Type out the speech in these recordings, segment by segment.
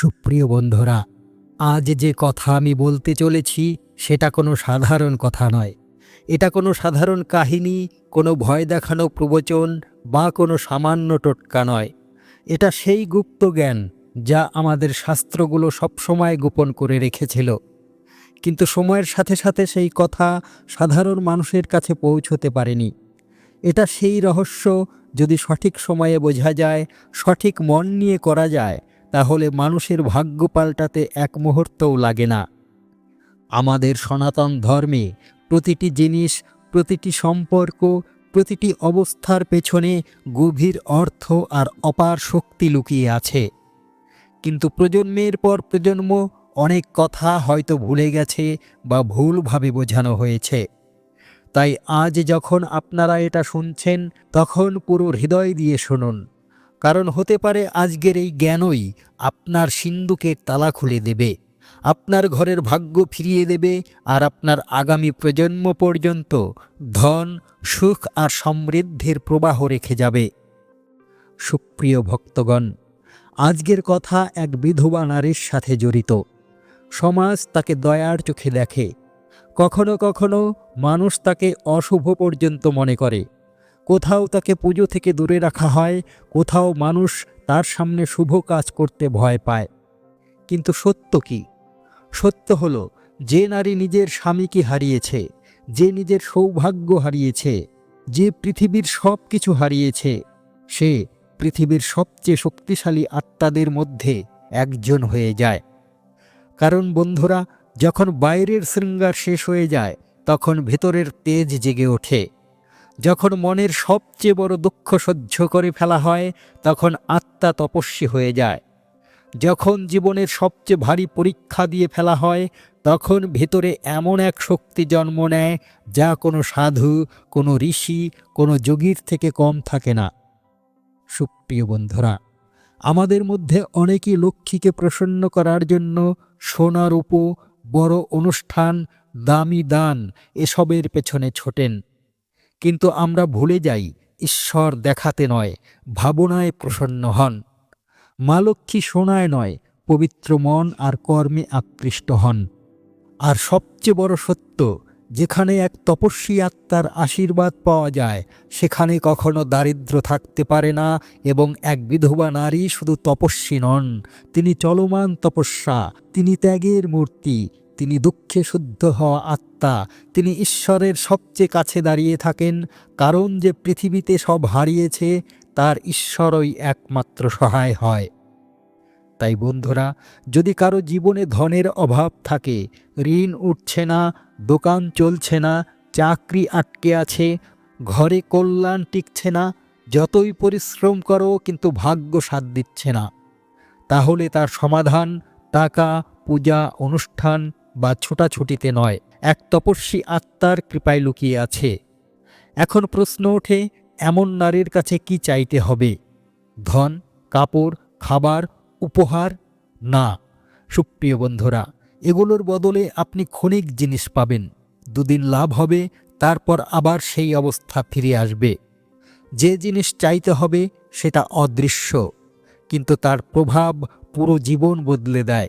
সুপ্রিয় বন্ধুরা, আজ যে কথা আমি বলতে চলেছি সেটা কোনো সাধারণ কথা নয়। এটা কোনো সাধারণ কাহিনী, কোনো ভয় দেখানো প্রবচন বা কোনো সামান্য টোটকা নয়। এটা সেই গুপ্ত জ্ঞান যা আমাদের শাস্ত্রগুলো সবসময় গোপন করে রেখেছিল। কিন্তু সময়ের সাথে সাথে সেই কথা সাধারণ মানুষের কাছে পৌঁছতে পারেনি। এটা সেই রহস্য যদি সঠিক সময়ে বোঝা যায়, সঠিক মন নিয়ে করা যায় তাহলে মানুষের ভাগ্য পাল্টাতে এক মুহূর্তও লাগে না। আমাদের সনাতন ধর্মে প্রতিটি জিনিস, প্রতিটি সম্পর্ক, প্রতিটি অবস্থার পেছনে গভীর অর্থ আর অপার শক্তি লুকিয়ে আছে। কিন্তু প্রজন্মের পর প্রজন্ম অনেক কথা হয়তো ভুলে গেছে বা ভুলভাবে বোঝানো হয়েছে। তাই আজ যখন আপনারা এটা শুনছেন, তখন পুরো হৃদয় দিয়ে শুনুন। কারণ হতে পারে আজকের এই জ্ঞানই আপনার সিন্ধুকের তালা খুলে দেবে, আপনার ঘরের ভাগ্য ফিরিয়ে দেবে আর আপনার আগামী প্রজন্ম পর্যন্ত ধন, সুখ আর সমৃদ্ধির প্রবাহ রেখে যাবে। সুপ্রিয় ভক্তগণ, আজকের কথা এক বিধবা নারীর সাথে জড়িত। সমাজ তাকে দয়ার চোখে দেখে, কখনো কখনো মানুষ তাকে অশুভ পর্যন্ত মনে করে। কোথাও তাকে পুজো থেকে দূরে রাখা হয়, কোথাও মানুষ তার সামনে শুভ কাজ করতে ভয় পায়। কিন্তু সত্য কি? সত্য হলো, যে নারী নিজের স্বামীকে হারিয়েছে, যে নিজের সৌভাগ্য হারিয়েছে, যে পৃথিবীর সব কিছু হারিয়েছে, সে পৃথিবীর সবচেয়ে শক্তিশালী আত্মাদের মধ্যে একজন হয়ে যায়। কারণ বন্ধুরা, যখন বাইরের শৃঙ্গার শেষ হয়ে যায়, তখন ভেতরের তেজ জেগে ওঠে। যখন মনের সবচেয়ে বড় দুঃখ সহ্য করে ফেলা হয়, তখন আত্মা তপস্বী হয়ে যায়। যখন জীবনের সবচেয়ে ভারী পরীক্ষা দিয়ে ফেলা হয়, তখন ভেতরে এমন এক শক্তি জন্ম নেয়, যা কোনো সাধু, কোনো ঋষি, কোনো যোগীর থেকে কম থাকে না। সুপ্রিয় বন্ধুরা, আমাদের মধ্যে অনেকেই লক্ষ্মীকে প্রসন্ন করার জন্য সোনার উপ, বড় অনুষ্ঠান, দামি দান এসবের পেছনে ছোটেন। কিন্তু আমরা ভুলে যাই, ঈশ্বর দেখাতে নয়, ভাবনায় প্রসন্ন হন। মা লক্ষ্মী সোনায় নয়, পবিত্র মন আর কর্মে আকৃষ্ট হন। আর সবচেয়ে বড় সত্য, যেখানে এক তপস্বী আত্মার আশীর্বাদ পাওয়া যায়, সেখানে কখনো দারিদ্র থাকতে পারে না এবং এক বিধবা নারী শুধু তপস্বী নন, তিনি চলমান তপস্যা, তিনি ত্যাগের মূর্তি তিনি দুঃখে শুদ্ধ হওয়া আত্মা। তিনি ঈশ্বরের সবচেয়ে কাছে দাঁড়িয়ে থাকেন, কারণ যে পৃথিবীতে সব হারিয়েছে, তার ঈশ্বরই একমাত্র সহায় হয়। তাই বন্ধুরা, যদি কারও জীবনে ধনের অভাব থাকে, ঋণ উঠছে না, দোকান চলছে না, চাকরি আটকে আছে, ঘরে কল্যাণ টিকছে না, যতই পরিশ্রম করো কিন্তু ভাগ্য সাথ দিচ্ছে না, তাহলে তার সমাধান টাকা, পূজা, অনুষ্ঠান বা ছোটাছুটিতে নয়, এক তপস্বী আত্মার কৃপায় লুকিয়ে আছে। এখন প্রশ্ন ওঠে, এমন নারীর কাছে কি চাইতে হবে? ধন, কাপড়, খাবার, উপহার? না। সুপ্রিয় বন্ধুরা, এগুলোর বদলে আপনি ক্ষণিক জিনিস পাবেন। দুদিন লাভ হবে, তারপর আবার সেই অবস্থা ফিরে আসবে। যে জিনিস চাইতে হবে, সেটা অদৃশ্য। কিন্তু তার প্রভাব পুরো জীবন বদলে দেয়।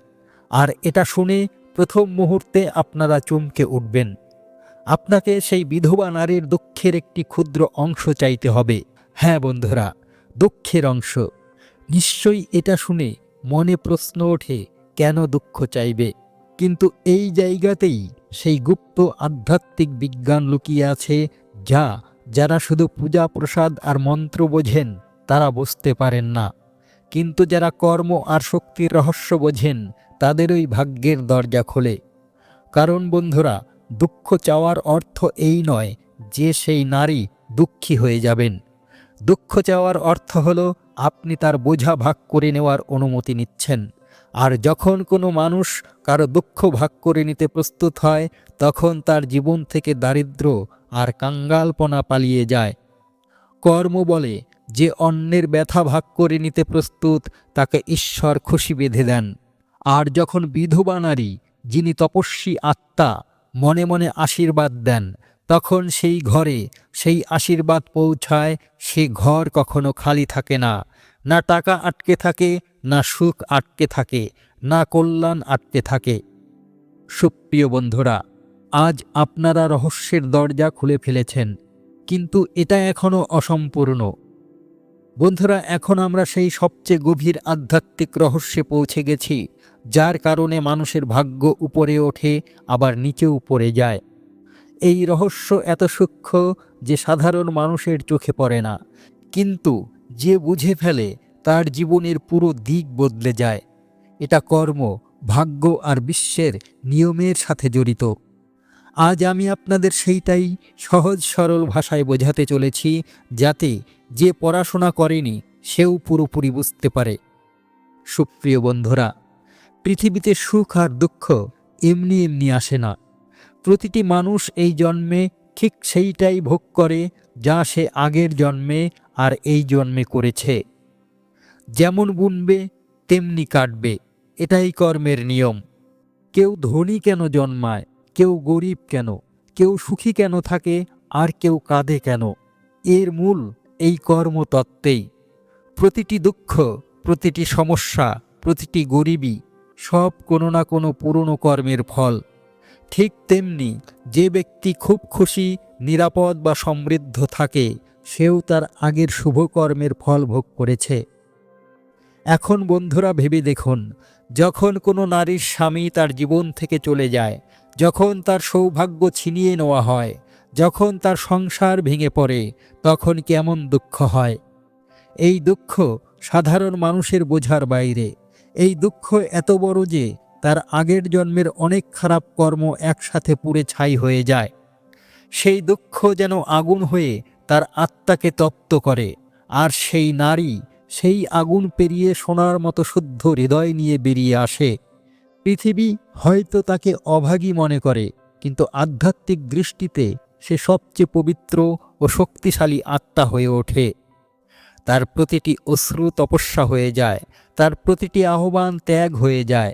আর এটা শুনে প্রথম মুহূর্তে আপনারা চমকে উঠবেন। আপনাকে সেই বিধবা নারীর দুঃখের একটি ক্ষুদ্র অংশ চাইতে হবে। হ্যাঁ বন্ধুরা, দুঃখের অংশ। নিশ্চয়ই এটা শুনে মনে প্রশ্ন ওঠে, কেন দুঃখ চাইবে? কিন্তু এই জায়গাতেই সেই গুপ্ত আধ্যাত্মিক বিজ্ঞান লুকিয়ে আছে, যা যারা শুধু পূজা প্রসাদ আর মন্ত্র বোঝেন, তারা বুঝতে পারেন না। কিন্তু যারা কর্ম আর শক্তির রহস্য বোঝেন তাদেরই ভাগ্যের দরজা খোলে। কারণ বন্ধুরা, দুঃখ চাওয়ার অর্থ এই নয় যে সেই নারী দুঃখী হয়ে যাবেন। দুঃখ চাওয়ার অর্থ হল আপনি তার বোঝা ভাগ করে নেওয়ার অনুমতি নিচ্ছেন। আর যখন কোনো মানুষ কারও দুঃখ ভাগ করে নিতে প্রস্তুত হয়, তখন তার জীবন থেকে দারিদ্র আর কাঙ্গালপনা পালিয়ে যায়। কর্ম বলে যে অন্যের ব্যথা ভাগ করে নিতে প্রস্তুত, তাকে ঈশ্বর খুশি বেঁধে দেন। আর যখন বিধবা নারী, যিনি তপস্বী আত্মা, মনে মনে আশীর্বাদ দেন, তখন সেই ঘরে সেই আশীর্বাদ পৌঁছায় সে ঘর কখনো খালি থাকে না। না টাকা আটকে থাকে, না সুখ আটকে থাকে, না কল্যাণ আটকে থাকে। সুপ্রিয় বন্ধুরা, আজ আপনারা রহস্যের দরজা খুলে ফেলেছেন, কিন্তু এটা এখনও অসম্পূর্ণ। বন্ধুরা, এখন আমরা সেই সবচেয়ে গভীর আধ্যাত্মিক রহস্যে পৌঁছে গেছি যার কারণে মানুষের ভাগ্য উপরে ওঠে, আবার নিচেও পড়ে যায়। এই রহস্য এত সূক্ষ্ম যে সাধারণ মানুষের চোখে পড়ে না। কিন্তু যে বুঝে ফেলে, তার জীবনের পুরো দিক বদলে যায়। এটা কর্ম, ভাগ্য আর বিশ্বের নিয়মের সাথে জড়িত। আজ আমি আপনাদের সেইটাই সহজ সরল ভাষায় বোঝাতে চলেছি, যাতে যে পড়াশোনা করেনি, সেও পুরোপুরি বুঝতে পারে। সুপ্রিয় বন্ধুরা পৃথিবীতে সুখ আর দুঃখ এমনি এমনি আসে না। প্রতিটি মানুষ এই জন্মে ঠিক সেইটাই ভোগ করে যা সে আগের জন্মে আর এই জন্মে করেছে। যেমন বুনবে, তেমনি কাটবে, এটাই কর্মের নিয়ম। কেউ ধনী কেন জন্মায়, কেউ গরিব কেন, কেউ সুখী কেন থাকে, আর কেউ কাঁদে কেন? এর মূল এই কর্মতত্ত্বেই। প্রতিটি দুঃখ, প্রতিটি সমস্যা, প্রতিটি গরিবই সব কোনো না কোনো পুরনো কর্মের ফল। ঠিক তেমনি যে ব্যক্তি খুব খুশি, নিরাপদ বা সমৃদ্ধ থাকে, সেও তার আগের শুভকর্মের ফল ভোগ করেছে। এখন বন্ধুরা ভেবে দেখুন, যখন কোনো নারীর স্বামী তার জীবন থেকে চলে যায়, যখন তার সৌভাগ্য ছিনিয়ে নেওয়া হয়, যখন তার সংসার ভেঙে পড়ে, তখন কেমন দুঃখ হয়? এই দুঃখ সাধারণ মানুষের বোঝার বাইরে। এই দুঃখ এত বড় যে তার আগের জন্মের অনেক খারাপ কর্ম একসাথে পুড়ে ছাই হয়ে যায়। সেই দুঃখ যেন আগুন হয়ে তার আত্মাকে তপ্ত করে, আর সেই নারী সেই আগুন পেরিয়ে সোনার মতো শুদ্ধ হৃদয় নিয়ে বেরিয়ে আসে। পৃথিবী হয়তো তাকে অভাগী মনে করে, কিন্তু আধ্যাত্মিক দৃষ্টিতে সে সবচেয়ে পবিত্র ও শক্তিশালী আত্মা হয়ে ওঠে। তার প্রতিটি অশ্রু তপস্যা হয়ে যায়, তার প্রতিটি আহ্বান ত্যাগ হয়ে যায়,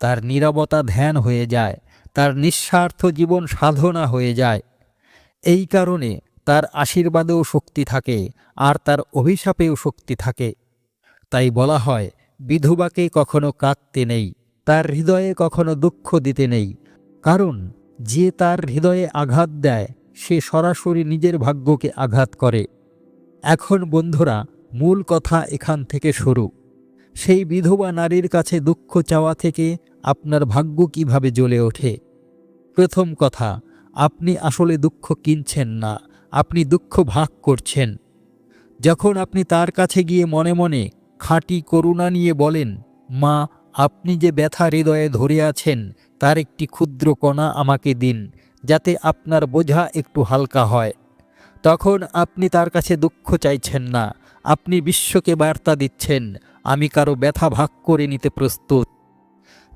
তার নীরবতা ধ্যান হয়ে যায়, তার নিঃস্বার্থ জীবন সাধনা হয়ে যায়। এই কারণে তার আশীর্বাদেও শক্তি থাকে, আর তার অভিশাপেও শক্তি থাকে। তাই বলা হয়, বিধবাকে কখনো কাঁদতে নেই, তার হৃদয়ে কখনো দুঃখ দিতে নেই, কারণ যে তার হৃদয়ে আঘাত দেয়, সে সরাসরি নিজের ভাগ্যকে আঘাত করে। এখন বন্ধুরা, মূল কথা এখান থেকে শুরু। সেই বিধবা নারীর কাছে দুঃখ চাওয়া থেকে আপনার ভাগ্য কীভাবে জ্বলে ওঠে? প্রথম কথা, আপনি আসলে দুঃখ কিনছেন না, আপনি দুঃখ ভাগ করছেন। যখন আপনি তার কাছে গিয়ে মনে মনে খাঁটি করুণা নিয়ে বলেন, মা, আপনি যে ব্যথা হৃদয়ে ধরে আছেন, তার একটি ক্ষুদ্র কণা আমাকে দিন, যাতে আপনার বোঝা একটু হালকা হয়। তখন আপনি তার কাছে দুঃখ চাইছেন না। আপনি বিশ্বকে বার্তা দিচ্ছেন, আমি কারও ব্যথা ভাগ করে নিতে প্রস্তুত।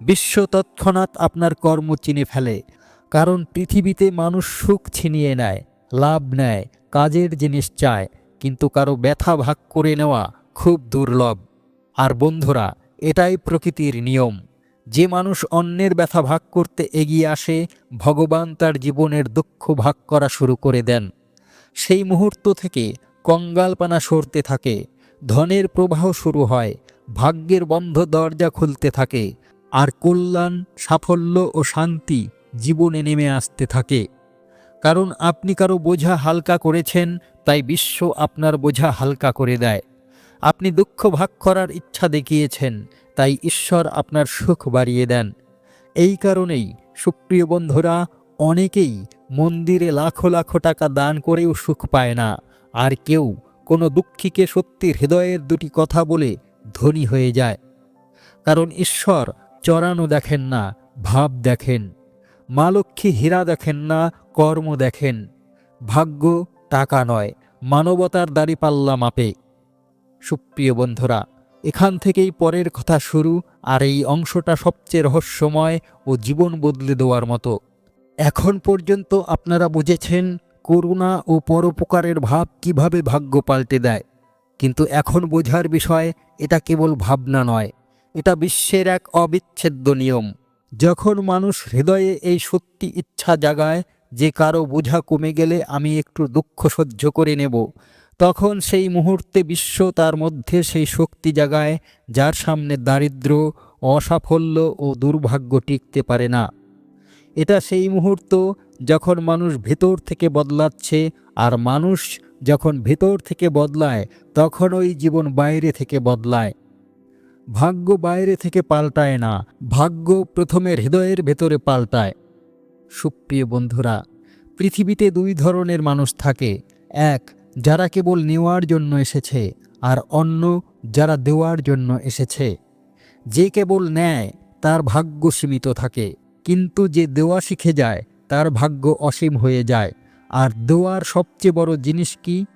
বিশ্ব তৎক্ষণাৎ আপনার কর্ম চিনে ফেলে, কারণ পৃথিবীতে মানুষ সুখ ছিনিয়ে নেয়, লাভ নেয়, কাজের জিনিস চায়, কিন্তু কারও ব্যথা ভাগ করে নেওয়া খুব দুর্লভ। আর বন্ধুরা, এটাই প্রকৃতির নিয়ম। যে মানুষ অন্যের ব্যথা ভাগ করতে এগিয়ে আসে, ভগবান তার জীবনের দুঃখ ভাগ করা শুরু করে দেন। সেই মুহূর্ত থেকে কঙ্গালপানা সরতে থাকে। ধনের প্রবাহ শুরু হয়, ভাগ্যের বন্ধ দরজা খুলতে থাকে, আর কল্যাণ, সাফল্য ও শান্তি জীবনে নেমে আসতে থাকে। কারণ আপনি কারও বোঝা হালকা করেছেন, তাই বিশ্ব আপনার বোঝা হালকা করে দেয়। আপনি দুঃখ ভাগ করার ইচ্ছা দেখিয়েছেন, তাই ঈশ্বর আপনার সুখ বাড়িয়ে দেন। এই কারণেই সুপ্রিয় বন্ধুরা অনেকেই মন্দিরে লাখো লাখো টাকা দান করেও সুখ পায় না, আর কেউ কোনো দুঃখীকে সত্যির হৃদয়ের দুটি কথা বলে ধনী হয়ে যায়। কারণ ঈশ্বর চড়ানো দেখেন না, ভাব দেখেন। মা লক্ষ্মী হীরা দেখেন না, কর্ম দেখেন। ভাগ্য টাকা নয়, মানবতার দাড়িপাল্লা মাপে। সুপ্রিয় বন্ধুরা, এখান থেকেই পরের কথা শুরু, আর এই অংশটা সবচেয়ে রহস্যময় ও জীবন বদলে দেওয়ার মতো। এখন পর্যন্ত আপনারা বুঝেছেন করুণা ও পরোপকারের ভাব কীভাবে ভাগ্য পাল্টে দেয়। কিন্তু এখন বোঝার বিষয়, এটা কেবল ভাবনা নয়, এটা বিশ্বের এক অবিচ্ছেদ্য নিয়ম। যখন মানুষ হৃদয়ে এই সত্যি ইচ্ছা জাগায়, যে কারও বোঝা কমে গেলে আমি একটু দুঃখ সহ্য করে নেব, তখন সেই মুহূর্তে বিশ্ব তার মধ্যে সেই শক্তি জাগায়, যার সামনে দারিদ্র অসাফল্য ও দুর্ভাগ্য টিকতে পারে না। এটা সেই মুহূর্ত যখন মানুষ ভেতর থেকে বদলাচ্ছে আর মানুষ যখন ভেতর থেকে বদলায়, তখন ওই জীবন বাইরে থেকে বদলায়। ভাগ্য বাইরে থেকে পাল্টায় না, ভাগ্য প্রথমে হৃদয়ের ভেতরে পাল্টায়। সুপ্রিয় বন্ধুরা, পৃথিবীতে দুই ধরনের মানুষ থাকে, এক যারা কেবল নেওয়ার জন্য এসেছে আর অন্য যারা দেওয়ার জন্য এসেছে। যে কেবল নেয়, তার ভাগ্য সীমিত থাকে। কিন্তু যে দেওয়া শিখে যায়, তার ভাগ্য অসীম হয়ে যায়। আর দেওয়ার সবচেয়ে বড় জিনিস কি?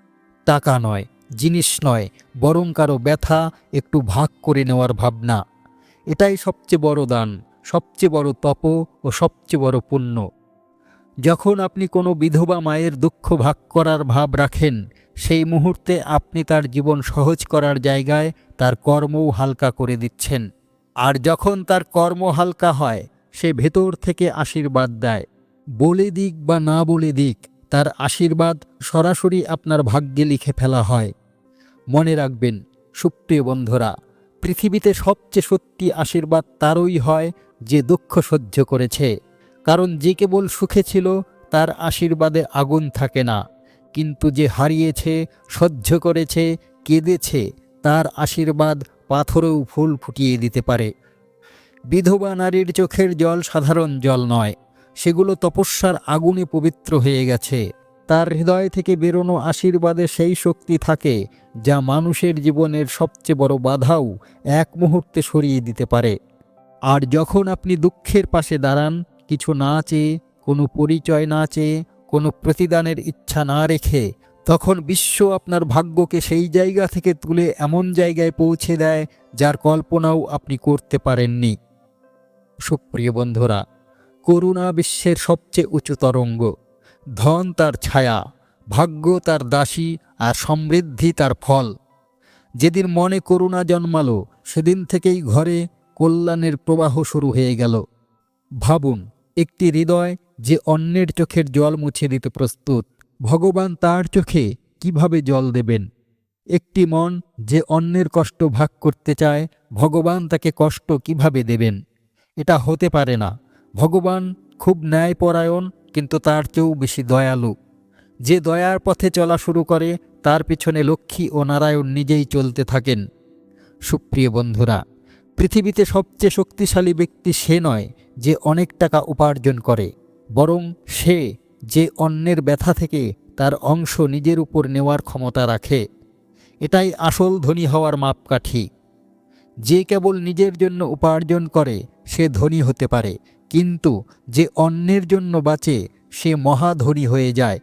টাকা নয়, জিনিস নয়, বরং কারও ব্যথা একটু ভাগ করে নেওয়ার ভাবনা। এটাই সবচেয়ে বড় দান, সবচেয়ে বড় তপ ও সবচেয়ে বড় পুণ্য। যখন আপনি কোনো বিধবা মায়ের দুঃখ ভাগ করার ভাব রাখেন, সেই মুহূর্তে আপনি তার জীবন সহজ করার জায়গায় তার কর্মও হালকা করে দিচ্ছেন। আর যখন তার কর্ম হালকা হয় সে ভেতর থেকে আশীর্বাদ দেয়। বলে দিক বা না বলে দিক, তার আশীর্বাদ সরাসরি আপনার ভাগ্যে লিখে ফেলা হয়। মনে রাখবেন, সুপ্রিয় বন্ধুরা, পৃথিবীতে সবচেয়ে সত্যি আশীর্বাদ তারই হয় যে দুঃখ সহ্য করেছে। কারণ যে কেবল সুখে ছিল, তার আশীর্বাদে আগুন থাকে না। কিন্তু যে হারিয়েছে, সহ্য করেছে, কেঁদেছে, তার আশীর্বাদ পাথরেও ফুল ফুটিয়ে দিতে পারে। বিধবা নারীর চোখের জল সাধারণ জল নয়, সেগুলো তপস্যার আগুনে পবিত্র হয়ে গেছে। তার হৃদয় থেকে বেরোনো আশীর্বাদে সেই শক্তি থাকে, যা মানুষের জীবনের সবচেয়ে বড় বাধাও এক মুহূর্তে সরিয়ে দিতে পারে। আর যখন আপনি দুঃখের পাশে দাঁড়ান, কিছু না চেয়ে, কোনো পরিচয় না চেয়ে, কোনো প্রতিদানের ইচ্ছা না রেখে, তখন বিশ্ব আপনার ভাগ্যকে সেই জায়গা থেকে তুলে এমন জায়গায় পৌঁছে দেয়, যার কল্পনাও আপনি করতে পারেননি। সুপ্রিয় বন্ধুরা, করুণা বিশ্বের সবচেয়ে উঁচু তরঙ্গ। ধন তার ছায়া, ভাগ্য তার দাসী আর সমৃদ্ধি তার ফল। যেদিন মনে করুণা জন্মালো, সেদিন থেকেই ঘরে কল্যাণের প্রবাহ শুরু হয়ে গেল। ভাবুন, একটি হৃদয় যে অন্যের চোখের জল মুছে দিতে প্রস্তুত, ভগবান তার চোখে কীভাবে জল দেবেন? একটি মন যে অন্যের কষ্ট ভাগ করতে চায়, ভগবান তাকে কষ্ট কীভাবে দেবেন? এটা হতে পারে না। ভগবান খুব ন্যায়পরায়ণ, কিন্তু তার চেয়েও বেশি দয়ালু। যে দয়ার পথে চলা শুরু করে, তার পিছনে লক্ষ্মী ও নারায়ণ নিজেই চলতে থাকেন। সুপ্রিয় বন্ধুরা, পৃথিবীতে সবচেয়ে শক্তিশালী ব্যক্তি সে নয় যে অনেক টাকা উপার্জন করে, বরং সে যে অন্যের ব্যথা থেকে তার অংশ নিজের উপর নেওয়ার ক্ষমতা রাখে। এটাই আসল ধনী হওয়ার মাপকাঠি। যে কেবল নিজের জন্য উপার্জন করে সে ধনী হতে পারে, কিন্তু যে অন্যের জন্য বাঁচে, সে মহাধনী হয়ে যায়।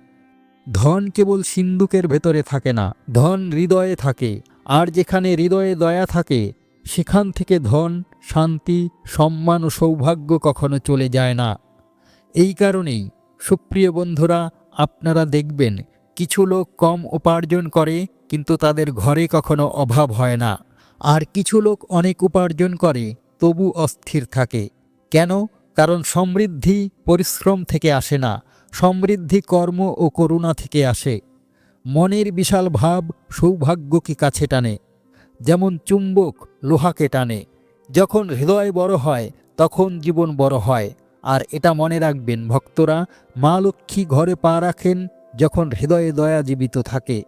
ধন কেবল সিন্দুকের ভেতরে থাকে না, ধন হৃদয়ে থাকে, আর যেখানে হৃদয়ে দয়া থাকে, সেখান থেকে ধন, শান্তি, সম্মান ও সৌভাগ্য কখনো চলে যায় না। এই কারণেই, সুপ্রিয় বন্ধুরা, আপনারা দেখবেন, কিছু লোক কম উপার্জন করে, কিন্তু তাদের ঘরে কখনো অভাব হয় না। আর কিছু লোক অনেক উপার্জন করে তবু অস্থির থাকে। কেন? কারণ সমৃদ্ধি পরিশ্রম থেকে আসে না। সমৃদ্ধি কর্ম ও করুণা থেকে আসে। মনের বিশাল ভাব সৌভাগ্যকে কাছে টানে। যেমন চুম্বক লোহাকে টানে। যখন হৃদয় বড় হয়, তখন জীবন বড় হয়। আর এটা মনে রাখবেন, ভক্তরা, মা লক্ষ্মী ঘরে পা রাখেন যখন হৃদয়ে দয়া জীবিত থাকে।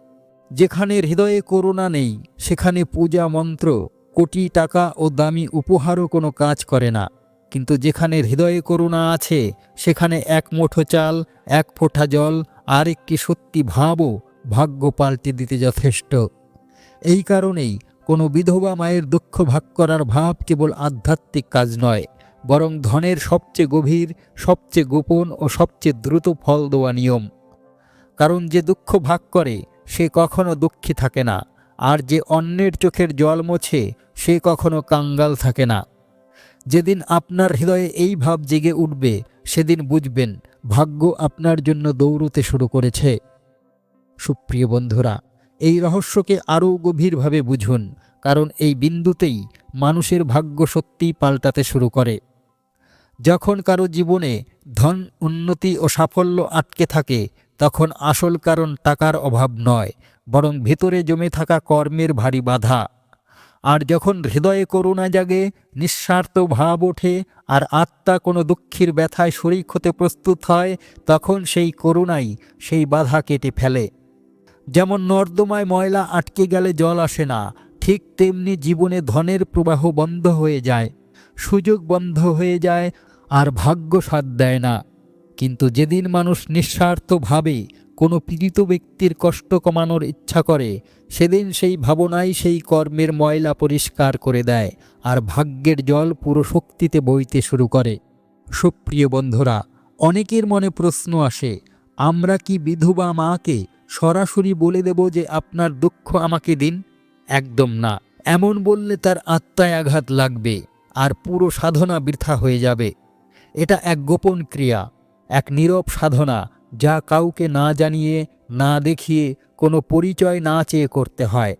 যেখানে হৃদয়ে করুণা নেই, সেখানে পূজা মন্ত্র কোটি টাকা ও দামি উপহারও কোনো কাজ করে না। কিন্তু যেখানে হৃদয়ে করুণা আছে, সেখানে এক মুঠো চাল, এক ফোঁটা জল আর একটি সত্যি ভাবও ভাগ্য পাল্টে দিতে যথেষ্ট। এই কারণেই কোনো বিধবা মায়ের দুঃখ ভাগ করার ভাব কেবল আধ্যাত্মিক কাজ নয়, বরং ধনের সবচেয়ে গভীর, সবচেয়ে গোপন ও সবচেয়ে দ্রুত ফল দেওয়া নিয়ম। কারণ যে দুঃখ ভাগ করে, সে কখনো দুঃখী থাকে না। আর যে অন্যের চোখের জল মোছে, সে কখনো কাঙ্গাল থাকে না। যেদিন আপনার হৃদয়ে এই ভাব জেগে উঠবে, সেদিন বুঝবেন ভাগ্য আপনার জন্য দৌড়তে শুরু করেছে। সুপ্রিয় বন্ধুরা, এই রহস্যকে আরও গভীরভাবে বুঝুন, কারণ এই বিন্দুতেই মানুষের ভাগ্য সত্যিই পাল্টাতে শুরু করে। যখন কারও জীবনে ধন, উন্নতি ও সাফল্য আটকে থাকে, তখন আসল কারণ টাকার অভাব নয় বরং ভেতরে জমে থাকা কর্মের ভারী বাধা। আর যখন হৃদয়ে করুণা জাগে, নিঃস্বার্থ ভাব ওঠে, আর আত্মা কোনো দুঃখের ব্যথায় শরিক হতে প্রস্তুত হয়, তখন সেই করুণাই সেই বাধা কেটে ফেলে। যেমন নর্দমায় ময়লা আটকে গেলে জল আসে না, ঠিক তেমনি জীবনে ধনের প্রবাহ বন্ধ হয়ে যায়, সুযোগ বন্ধ হয়ে যায়, আর ভাগ্য সাথ দেয় না। কিন্তু যেদিন মানুষ নিঃস্বার্থভাবে কোনো পীড়িত ব্যক্তির কষ্ট কমানোর ইচ্ছা করে, সেদিন সেই ভাবনাই সেই কর্মের ময়লা পরিষ্কার করে দেয় আর ভাগ্যের জল পুরো শক্তিতে বইতে শুরু করে। সুপ্রিয় বন্ধুরা, অনেকের মনে প্রশ্ন আসে, আমরা কি বিধবা মাকে সরাসরি বলে দেব যে আপনার দুঃখ আমাকে দিন? একদম না। এমন বললে তার আত্মায় আঘাত লাগবে আর পুরো সাধনা বৃথা হয়ে যাবে। এটা এক গোপন ক্রিয়া, এক নীরব সাধনা যা কাউকে না জানিয়ে, না দেখিয়ে, কোনো পরিচয় না চেয়ে করতে হয়।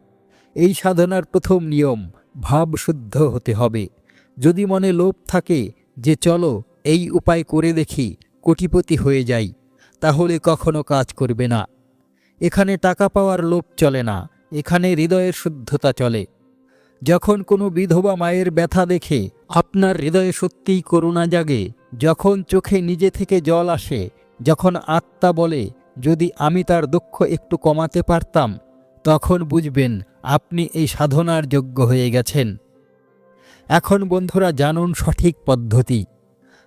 এই সাধনার প্রথম নিয়ম ভাবশুদ্ধ হতে হবে। যদি মনে লোভ থাকে যে চলো, এই উপায় করে দেখি, কোটিপতি হয়ে যাই, তাহলে কখনো কাজ করবে না। এখানে টাকা পাওয়ার লোভ চলে না, এখানে হৃদয়ের শুদ্ধতা চলে। যখন কোনো বিধবা মায়ের ব্যথা দেখে, আপনার হৃদয়ে সত্যিই করুণা জাগে, যখন চোখে নিজে থেকে জল আসে যখন আত্মা বলে, যদি আমি তার দুঃখ একটু কমাতে পারতাম, তখন বুঝবেন আপনি এই সাধনার যোগ্য হয়ে গেছেন। এখন বন্ধুরা, জানুন সঠিক পদ্ধতি।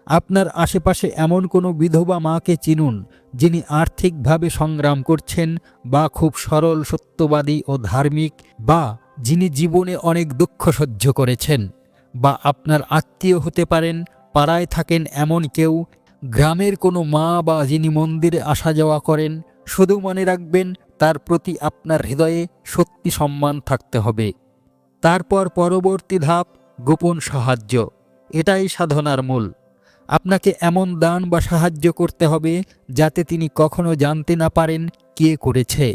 আপনার আশেপাশে এমন কোনো বিধবা মাকে চিনুন, যিনি আর্থিকভাবে সংগ্রাম করছেন বা খুব সরল, সত্যবাদী ও ধার্মিক, বা যিনি জীবনে অনেক দুঃখ সহ্য করেছেন, বা আপনার আত্মীয় হতে পারেন, পাড়ায় থাকেন এমন কেউ গ্রামের কোনো মা বা যিনি মন্দিরে আসা যাওয়া করেন, শুধু মনে রাখবেন তার প্রতি আপনার হৃদয়ে সত্যি সম্মান থাকতে হবে। তারপর পরবর্তী ধাপ, গোপন সাহায্য। এটাই সাধনার মূল। আপনাকে এমন দান বা সাহায্য করতে হবে যাতে তিনি কখনো জানতে না পারেন কে করেছে।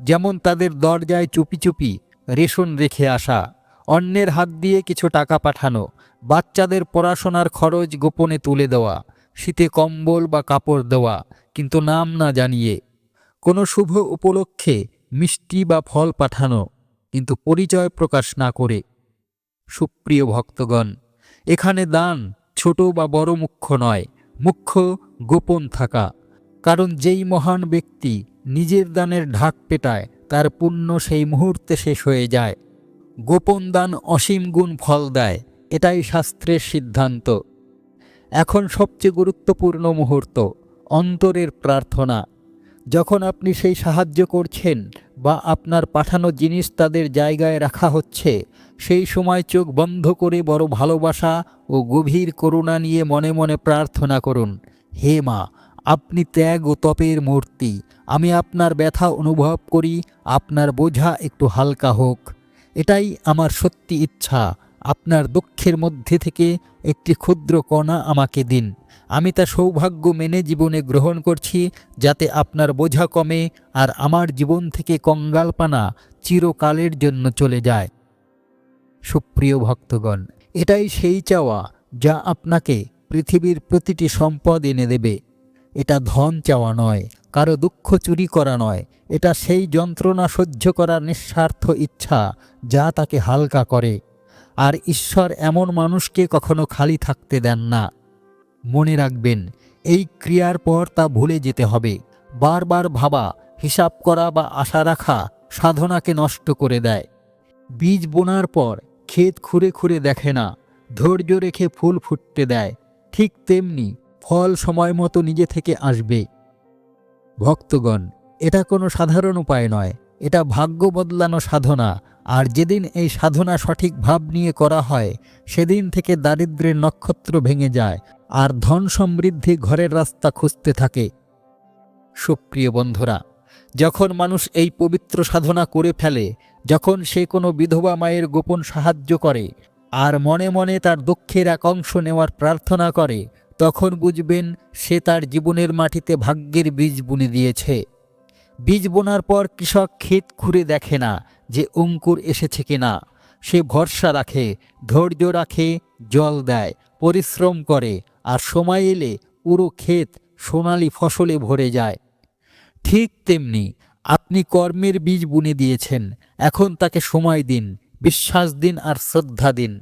যেমন তাদের দরজায় চুপি চুপি রেশন রেখে আসা, অন্যের হাত দিয়ে কিছু টাকা পাঠানো, বাচ্চাদের পড়াশোনার খরচ গোপনে তুলে দেওয়া শীতে কম্বল বা কাপড় দেওয়া, কিন্তু নাম না জানিয়ে। কোনো শুভ উপলক্ষে মিষ্টি বা ফল পাঠানো, কিন্তু পরিচয় প্রকাশ না করে। সুপ্রিয় ভক্তগণ, এখানে দান ছোট বা বড় মুখ্য নয়, মুখ্য গোপন থাকা। কারণ যেই মহান ব্যক্তি নিজের দানের ঢাক পেটায়, তার পুণ্য সেই মুহূর্তে শেষ হয়ে যায়। গোপন দান অসীম গুণ ফল দেয়, এটাই শাস্ত্রের সিদ্ধান্ত। এখন সবচেয়ে গুরুত্বপূর্ণ মুহূর্ত, অন্তরের প্রার্থনা। যখন আপনি সেই সাহায্য করছেন বা আপনার পাঠানো জিনিস তাদের জায়গায় রাখা হচ্ছে, সেই সময় চোখ বন্ধ করে বড় ভালোবাসা ও গভীর করুণা নিয়ে মনে মনে প্রার্থনা করুন, হে মা, আপনি ত্যাগ ও তপের মূর্তি, আমি আপনার ব্যথা অনুভব করি, আপনার বোঝা একটু হালকা হোক। এটাই আমার সত্যি ইচ্ছা। আপনার দুঃখের মধ্যে থেকে একটি ক্ষুদ্র কণা আমাকে দিন। আমি তা সৌভাগ্য মেনে জীবনে গ্রহণ করছি যাতে আপনার বোঝা কমে আর আমার জীবন থেকে কঙ্গালপানা চিরকালের জন্য চলে যায়। সুপ্রিয় ভক্তগণ, এটাই সেই চাওয়া যা আপনাকে পৃথিবীর প্রতিটি সম্পদ এনে দেবে। এটা ধন চাওয়া নয়, কারও দুঃখ চুরি করা নয়। এটা সেই যন্ত্রণা সহ্য করার নিঃস্বার্থ ইচ্ছা যা তাকে হালকা করে। আর ঈশ্বর এমন মানুষকে কখনো খালি থাকতে দেন না। মনে রাখবেন, এই ক্রিয়ার পর তা ভুলে যেতে হবে। বারবার ভাবা, হিসাব করা বা আশা রাখা সাধনাকে নষ্ট করে দেয়। বীজ বোনার পর ক্ষেত খুঁড়ে খুঁড়ে দেখে না, ধৈর্য রেখে ফুল ফুটতে দেয়। ঠিক তেমনি ফল সময় মতো নিজে থেকে আসবে। ভক্তগণ, এটা কোনো সাধারণ উপায় নয়, এটা ভাগ্য বদলানো সাধনা। আর যেদিন এই সাধনা সঠিক ভাব নিয়ে করা হয়, সেদিন থেকে দারিদ্র্যের নক্ষত্র ভেঙে যায় আর ধন সমৃদ্ধি ঘরের রাস্তা খুঁজতে থাকে। সুপ্রিয় বন্ধুরা, যখন মানুষ এই পবিত্র সাধনা করে ফেলে, যখন সে কোনো বিধবা মায়ের গোপন সাহায্য করে আর মনে মনে তার দুঃখের এক অংশ নেওয়ার প্রার্থনা করে, তখন বুঝবেন সে তার জীবনের মাটিতে ভাগ্যের বীজ বুনে দিয়েছে। বীজ বোনার পর কৃষক ক্ষেত খুঁড়ে দেখে না যে অঙ্কুর এসেছে কিনা, সে ভরসা রাখে, ধৈর্য রাখে, জল দেয়, পরিশ্রম করে, আর সময় এলে পুরো ক্ষেত সোনালি ফসলে ভরে যায়। ঠিক তেমনি আপনি কর্মের বীজ বুনে দিয়েছেন, এখন তাকে সময় দিন, বিশ্বাস দিন আর শ্রদ্ধা দিন।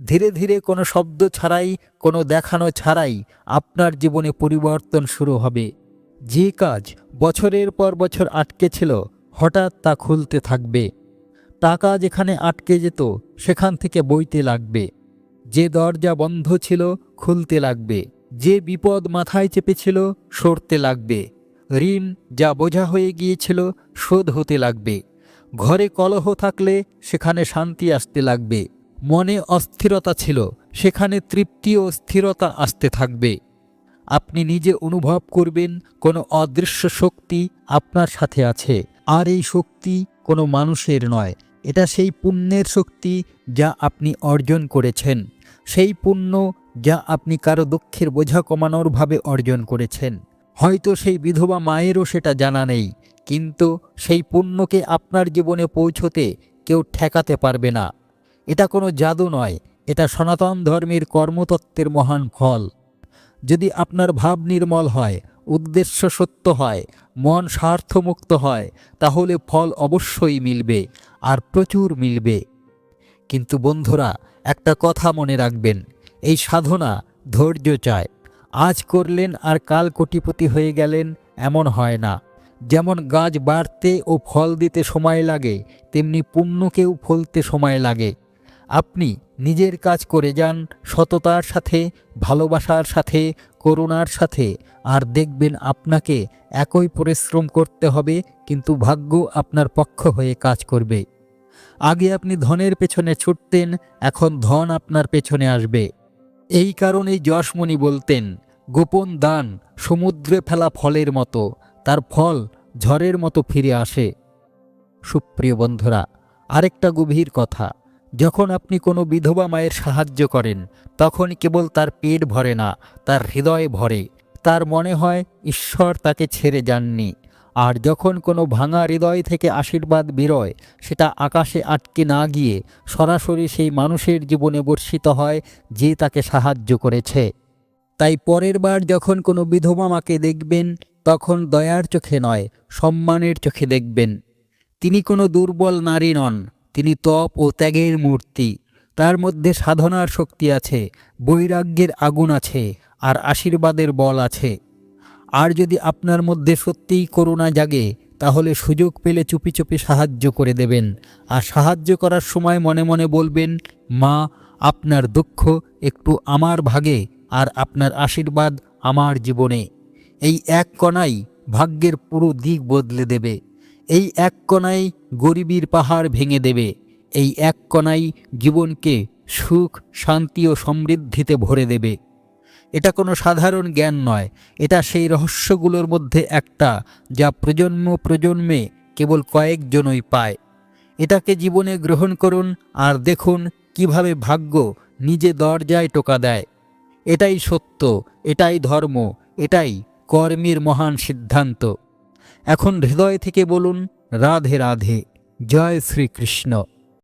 ধীরে ধীরে কোনো শব্দ ছাড়াই, কোনো দেখানো ছাড়াই আপনার জীবনে পরিবর্তন শুরু হবে। যে কাজ বছরের পর বছর আটকে ছিল, হঠাৎ তা খুলতে থাকবে। টাকা যেখানে আটকে যেত, সেখান থেকে বইতে লাগবে। যে দরজা বন্ধ ছিল, খুলতে লাগবে। যে বিপদ মাথায় চেপেছিল, সরতে লাগবে। ঋণ যা বোঝা হয়ে গিয়েছিল, শোধ হতে লাগবে। ঘরে কলহ থাকলে, সেখানে শান্তি আসতে লাগবে। মনে অস্থিরতা ছিল, সেখানে তৃপ্তি ও স্থিরতা আসতে থাকবে। আপনি নিজে অনুভব করবেন, কোনো অদৃশ্য শক্তি আপনার সাথে আছে। আর এই শক্তি কোনো মানুষের নয়। এটা সেই পুণ্যের শক্তি যা আপনি অর্জন করেছেন। সেই পুণ্য যা আপনি কারও দুঃখের বোঝা কমানোর ভাবে অর্জন করেছেন। হয়তো সেই বিধবা মায়েরও সেটা জানা নেই, কিন্তু সেই পুণ্যকে আপনার জীবনে পৌঁছতে কেউ ঠেকাতে পারবে না। এটা কোনো জাদু নয়, এটা সনাতন ধর্মের কর্মতত্ত্বের মহান ফল। যদি আপনার ভাব নির্মল হয় উদ্দেশ্য সত্য হয়, মন স্বার্থমুক্ত হয়, তাহলে ফল অবশ্যই মিলবে আর প্রচুর মিলবে। কিন্তু বন্ধুরা, একটা কথা মনে রাখবেন, এই সাধনা ধৈর্য চায়। আজ করলেন আর কাল কোটিপতি হয়ে গেলেন এমন হয় না। যেমন গাছ বাড়তে ও ফল দিতে সময় লাগে, তেমনি পুণ্যকেও ফলতে সময় লাগে। আপনি নিজের কাজ করে যান সততার সাথে, ভালোবাসার সাথে করুণার সাথে আর দেখবেন আপনাকে একই পরিশ্রম করতে হবে, কিন্তু ভাগ্য আপনার পক্ষ হয়ে কাজ করবে। আগে আপনি ধনের পেছনে ছুটতেন, এখন ধন আপনার পেছনে আসবে। এই কারণেই যশমণি বলতেন, গোপন দান সমুদ্রে ফেলা ফলের মতো, তার ফল ঝড়ের মতো ফিরে আসে। সুপ্রিয় বন্ধুরা, আরেকটা গভীর কথা। যখন আপনি কোনো বিধবা মায়ের সাহায্য করেন, তখন কেবল তার পেট ভরে না, তার হৃদয় ভরে। তার মনে হয়, ঈশ্বর তাকে ছেড়ে যাননি। আর যখন কোনো ভাঙা হৃদয় থেকে আশীর্বাদ বেরোয়, সেটা আকাশে আটকে না গিয়ে সরাসরি সেই মানুষের জীবনে বর্ষিত হয়, যে তাকে সাহায্য করেছে। তাই পরের বার যখন কোনো বিধবা মাকে দেখবেন, তখন দয়ার চোখে নয়, সম্মানের চোখে দেখবেন। তিনি কোনো দুর্বল নারী নন। তিনি তপ ও ত্যাগের মূর্তি। তার মধ্যে সাধনার শক্তি আছে, বৈরাগ্যের আগুন আছে, আর আশীর্বাদের বল আছে। আর যদি আপনার মধ্যে সত্যিই করুণা জাগে, তাহলে সুযোগ পেলে চুপি চুপি সাহায্য করে দেবেন। আর সাহায্য করার সময় মনে মনে বলবেন, মা, আপনার দুঃখ একটু আমার ভাগে, আর আপনার আশীর্বাদ আমার জীবনে। এই এক কণাই ভাগ্যের পুরো দিক বদলে দেবে। এই এক কণাই গরিবীর পাহাড় ভেঙে দেবে। এই এক কণাই জীবনকে সুখ, শান্তি ও সমৃদ্ধিতে ভরে দেবে। এটা কোনো সাধারণ জ্ঞান নয়। এটা সেই রহস্যগুলোর মধ্যে একটা যা প্রজন্ম প্রজন্মে কেবল কয়েকজনই পায়। এটাকে জীবনে গ্রহণ করুন আর দেখুন কীভাবে ভাগ্য নিজে দরজায় টোকা দেয়। এটাই সত্য, এটাই ধর্ম, এটাই কর্মের মহান সিদ্ধান্ত। এখন হৃদয় থেকে বলুন রাধে রাধে জয় শ্রীকৃষ্ণ।